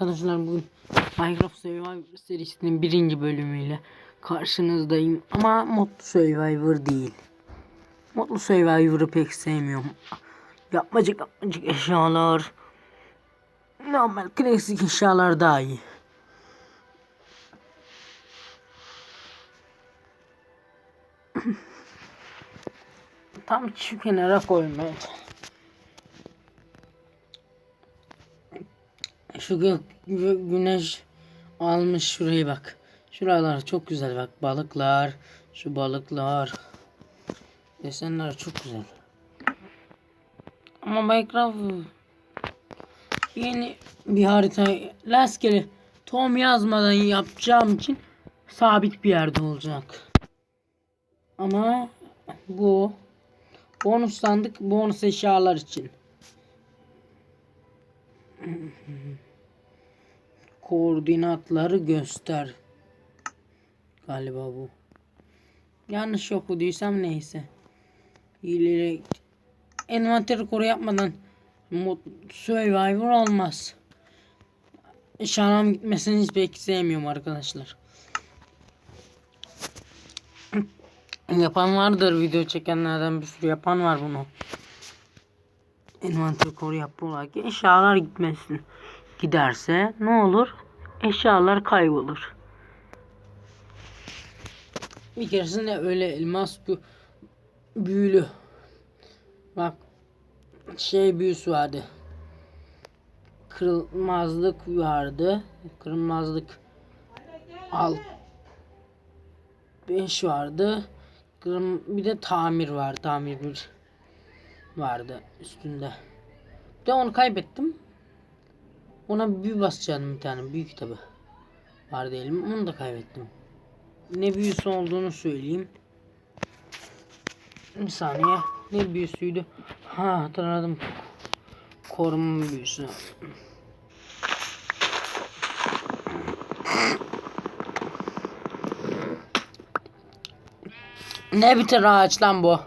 Arkadaşlar bugün Minecraft Survivor serisinin birinci bölümüyle karşınızdayım. Ama Mutlu Survivor değil. Mutlu Survivor'ı pek sevmiyorum. Yapmacık yapmacık eşyalar. Normal klasik eşyalar daha iyi. Tam şu kenara koymaya Şu gök, gö- güneş almış şurayı bak. Şuralar çok güzel bak balıklar. Şu balıklar. Desenler çok güzel. Ama Minecraft yeni bir harita rastgele Tom yazmadan yapacağım için sabit bir yerde olacak. Ama bu bonus sandık bonus eşyalar için. Koordinatları göster. Galiba bu. Yanlış okuduysam neyse. İleri envanteri koru yapmadan mod survivor olmaz. Şanam gitmesini hiç pek sevmiyorum arkadaşlar. yapan vardır video çekenlerden bir sürü yapan var bunu. Envanter koru yapıyorlar ki eşyalar gitmesin. Giderse ne olur? Eşyalar kaybolur. Bir keresinde öyle elmas bü- büyülü. Bak şey büyüsü vardı. Kırılmazlık vardı. Kırılmazlık al 5 vardı. Bir de tamir var. Tamir bir vardı üstünde. Bir de onu kaybettim. Ona büyü basacağım bir tane büyük kitabı. Vardı elim. Onu da kaybettim. Ne büyüsü olduğunu söyleyeyim. Bir saniye. Ne büyüsüydü? Ha hatırladım. Koruma büyüsü. Ne bitir ağaç lan bu?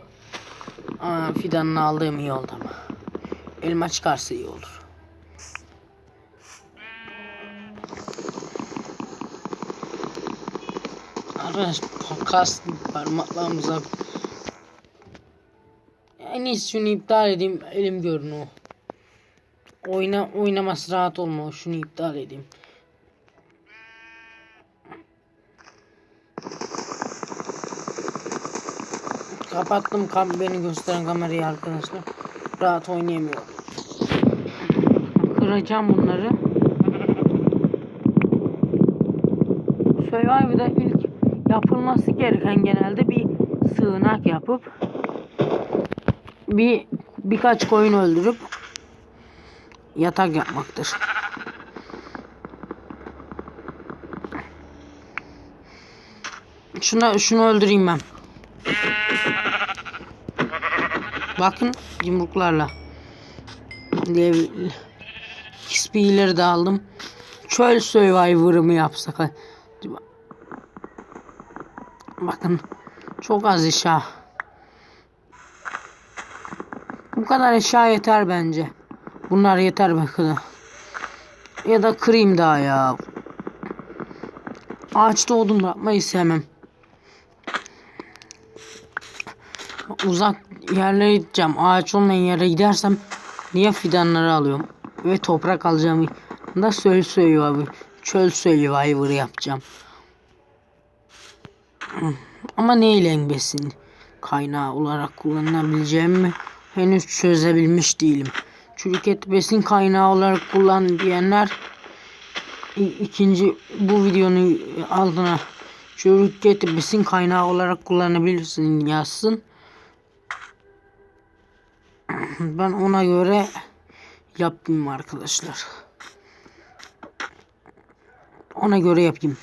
Aa, fidanını aldığım iyi oldu ama. Elma çıkarsa iyi olur. Arkadaş podcast parmaklarımıza en iyisi şunu iptal edeyim elim görün o. Oyna oynaması rahat olma şunu iptal edeyim. Kapattım kam beni gösteren kamerayı arkadaşlar. Rahat oynayamıyorum. Kıracağım bunları. Survivor'da ilk yapılması gereken genelde bir sığınak yapıp bir birkaç koyun öldürüp yatak yapmaktır. Şuna şunu öldüreyim ben. Bakın yumruklarla. Lev XP'leri de aldım. Çöl Survivor'ı mı yapsak? Bakın çok az eşya. Bu kadar eşya yeter bence. Bunlar yeter bakın. Ya da kırayım daha ya. Ağaçta odun bırakmayı sevmem. Uzak yerlere gideceğim. Ağaç olmayan yere gidersem niye fidanları alıyorum? Ve toprak alacağım. Da söl abi. Çöl survivor yapacağım. Ama neyle besin kaynağı olarak kullanabileceğimi henüz çözebilmiş değilim. Çürük et besin kaynağı olarak kullan diyenler ikinci bu videonun altına çürük et besin kaynağı olarak kullanabilirsin yazsın. Ben ona göre yapayım arkadaşlar. Ona göre yapayım.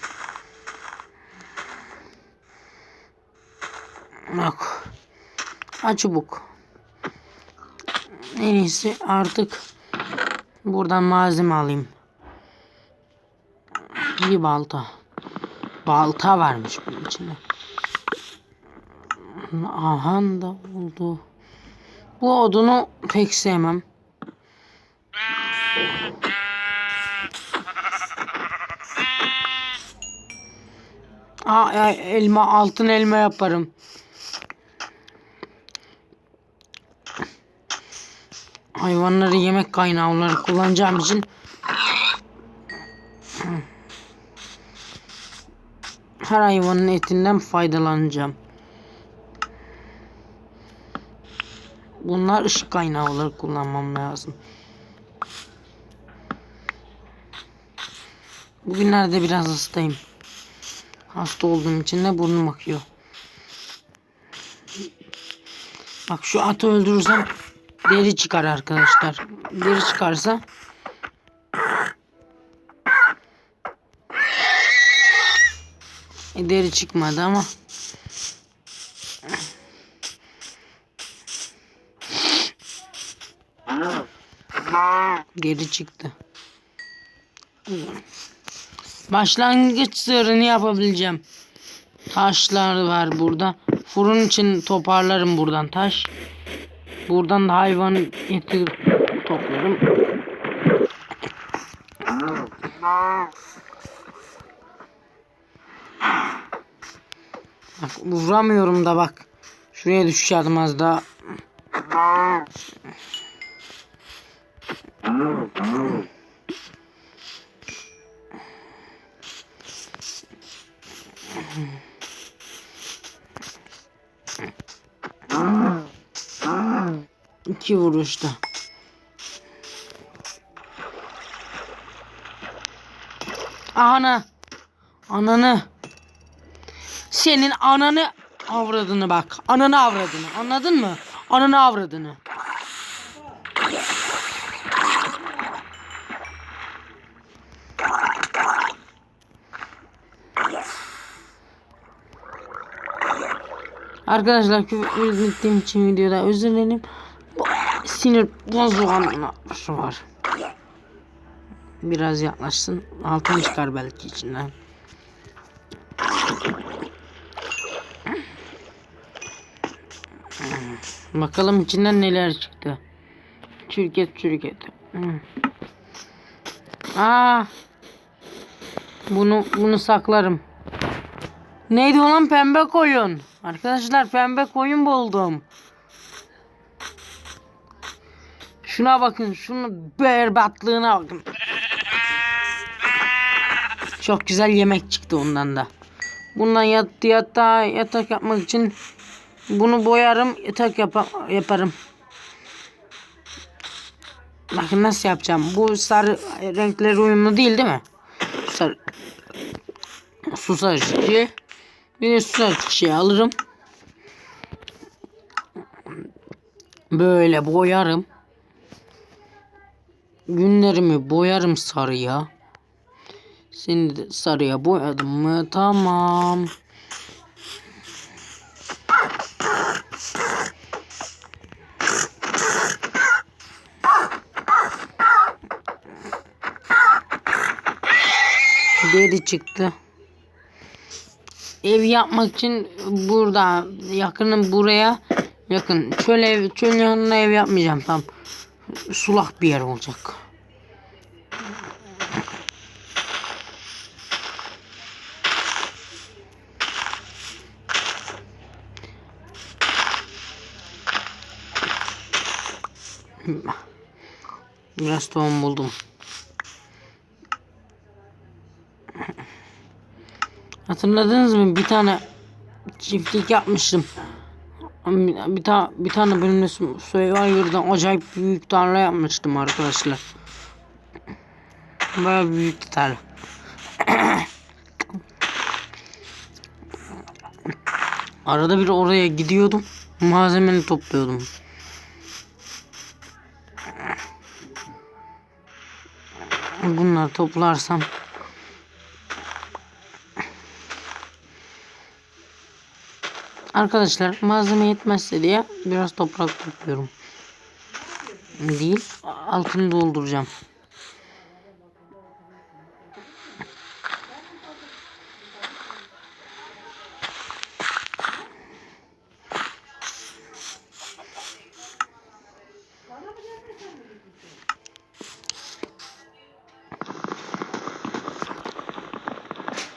Bak. Ha çubuk. En iyisi artık buradan malzeme alayım. Bir balta. Balta varmış bunun içinde. Aha da oldu. Bu odunu pek sevmem. Aa, elma altın elma yaparım. Hayvanları yemek kaynağı olarak kullanacağım için her hayvanın etinden faydalanacağım. Bunlar ışık kaynağı olarak kullanmam lazım. Bugünlerde biraz hastayım. Hasta olduğum için de burnum akıyor. Bak şu atı öldürürsem deri çıkar arkadaşlar. Deri çıkarsa E, deri çıkmadı ama deri çıktı. Başlangıç sırrını yapabileceğim. Taşlar var burada. Fırın için toparlarım buradan taş. Buradan da hayvan eti toplarım. Bak vuramıyorum da bak. Şuraya düşeceğim az daha. İki vuruşta. Ana. Ananı. Senin ananı avradını bak. Ananı avradını. Anladın mı? Ananı avradını. Arkadaşlar küfür ettiğim için videoda özür dilerim. Sinir bozulma var. Biraz yaklaşsın. Altın çıkar belki içinden. Bakalım içinden neler çıktı. Çürüket. Hmm. Aa. Bunu bunu saklarım. Neydi olan pembe koyun? Arkadaşlar pembe koyun buldum. Şuna bakın, şunu berbatlığına bakın. Çok güzel yemek çıktı ondan da. Bundan yat, yatağa, yatak yapmak için bunu boyarım, yatak yapa, yaparım. Bakın nasıl yapacağım. Bu sarı renkleri uyumlu değil değil mi? Sarı. Su sarıcı. Bir su sarıcı alırım. Böyle boyarım. Günlerimi boyarım sarıya. Seni de sarıya boyadım mı? Tamam. Deri çıktı. Ev yapmak için burada yakının buraya yakın çöl ev çöl yanına ev yapmayacağım tam sulak bir yer olacak. Biraz tohum buldum. Hatırladınız mı? Bir tane çiftlik yapmıştım. Bir, bir, ta, bir tane bölümde Survivor'dan acayip büyük tarla yapmıştım arkadaşlar. Baya büyük tarla. Arada bir oraya gidiyordum. Malzemeni topluyordum. Bunları toplarsam Arkadaşlar malzeme yetmezse diye biraz toprak topluyorum. Değil altını dolduracağım.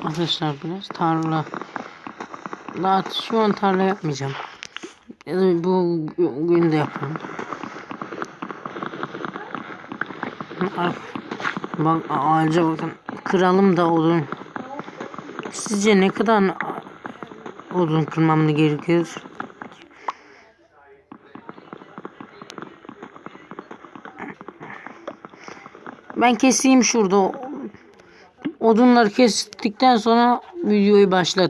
Arkadaşlar biraz tarla Daha şu an tarla yapmayacağım. Ya da bu gün de yaparım. Ar- Bak ağaca bakın. Kıralım da odun. Sizce ne kadar odun kırmam gerekir? Ben keseyim şurada. Odunları kestikten sonra videoyu başlat.